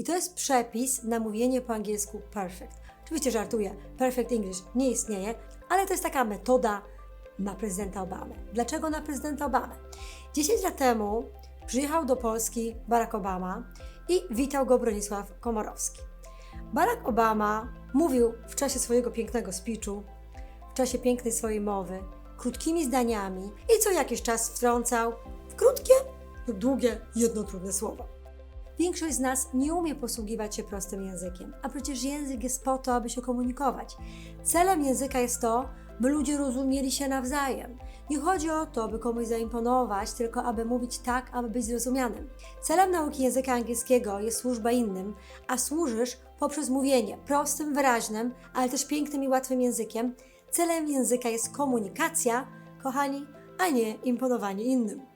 I to jest przepis na mówienie po angielsku perfect. Oczywiście żartuję, perfect English nie istnieje, ale to jest taka metoda na prezydenta Obamę. Dlaczego na prezydenta Obamę? 10 lat temu przyjechał do Polski Barack Obama i witał go Bronisław Komorowski. Barack Obama mówił w czasie swojego pięknego speechu, w czasie pięknej swojej mowy, krótkimi zdaniami i co jakiś czas wtrącał w krótkie lub długie, jedno trudne słowo. Większość z nas nie umie posługiwać się prostym językiem, a przecież język jest po to, aby się komunikować. Celem języka jest to, by ludzie rozumieli się nawzajem. Nie chodzi o to, by komuś zaimponować, tylko aby mówić tak, aby być zrozumianym. Celem nauki języka angielskiego jest służba innym, a służysz poprzez mówienie prostym, wyraźnym, ale też pięknym i łatwym językiem. Celem języka jest komunikacja, kochani, a nie imponowanie innym.